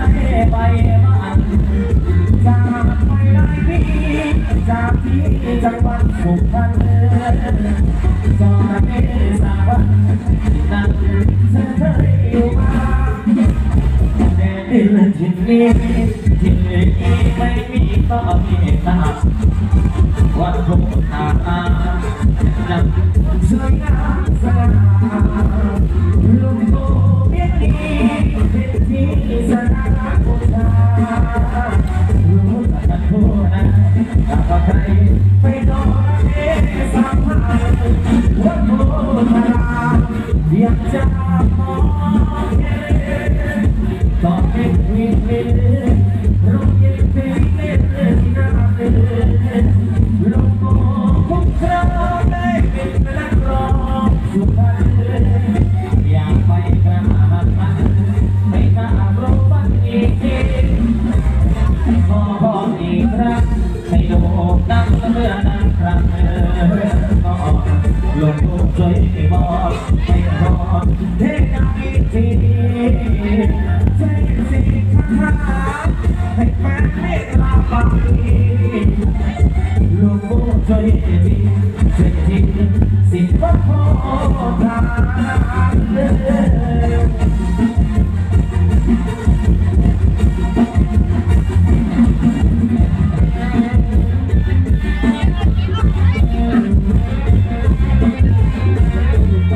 ไปบ้านจากไปได้พี่จากที่จังหวัดสุพรรณสอนเมษาวนนั่งเธอเคยอยู่มาแต่ดินที่นี้ที่นี้ไม่มีต่อมีตาวัดโพธานังสวยงามา งทุนช่วยบอกให้รอเทกันอีทีใจสิข้าให้แฟนให้ลาไปลูกผู้ช่ดีช่วยดีสิว่าพอทางเดิน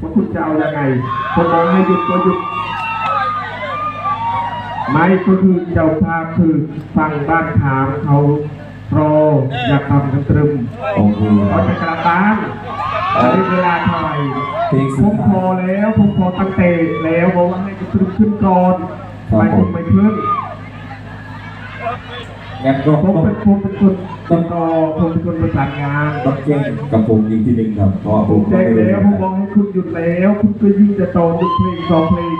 ว่าคุณจะเอายังไงผมบอกให้หยุดก็หยุดไม่ก็คือเจ้าภาพคือฟังบ้านถามเขารออยากทำกันตรึมโอ้โหเขาจะกลับบ้านอันนี้เวลาเท่าไร่เพลงผสุดมพอแล้วผมพอตั้งแต่แล้วบอกว่าให้กระตรึมขึ้นก่อนครับไปถึงไม่ขึ้น งั้นก็ผมต้องเป็นผมเป็นคนต้องรอผมเป็นคนประสานงานต้องแจ้งกับผมอีกทีหนึ่งครับเพราะว่าผผมมก็แจ้งไม่รู้แล้วผมบอกให้คุณหยุดแล้วคุณก็ยิ่งจะต่อหยุดเพลงสองเพลง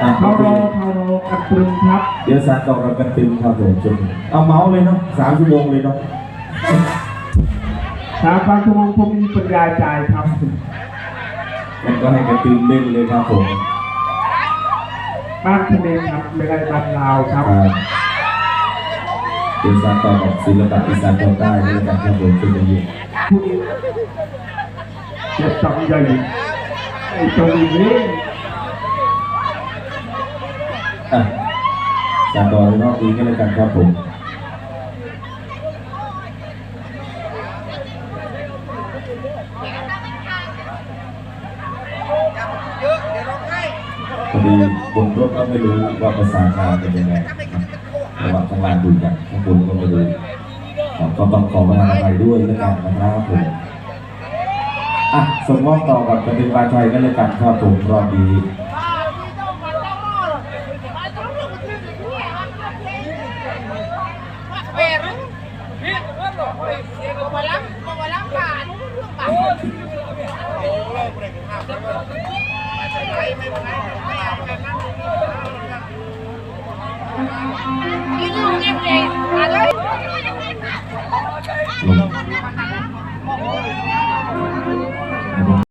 อะเขาโอรเคอเขารอกันตรึงครับ เดี๋ยวสารต่อเรากันตึงครับผมจนเอาเมาส์เลยเนาะสามชั่วโมงเลยเนาะสามพันชั่วโมงผมมีปัญญาจ่ายครับงั้นก็ให้กันตึงเล่นเลยครับผมบ้านทะเลครับไม่ได้บ้านลาวครับอ่า เดี๋ยวสาตอกับศิลปะอีสานตอนใต้ด้วยกันครับผมเป็นอย่างนี้คุณเจ็บจังใหญ่ไอ้ตัวนี้อะสารต่อในอบนี้ก็แล้วกันครับผมพอดีบนรถก็ไม่รู้ว่าภาษากลางเป็นยังไง รับเพราะว่าข้างล่างดูกันข้างบนก็ไม่รู้ครับก็ต้องขอประทานอภัยด้วยแล้วกันนะครับผมอะส่งมอบต่อกับกเป็นวาชัยก็แล้วกันครับผมรอบนี้ Hãy subscribe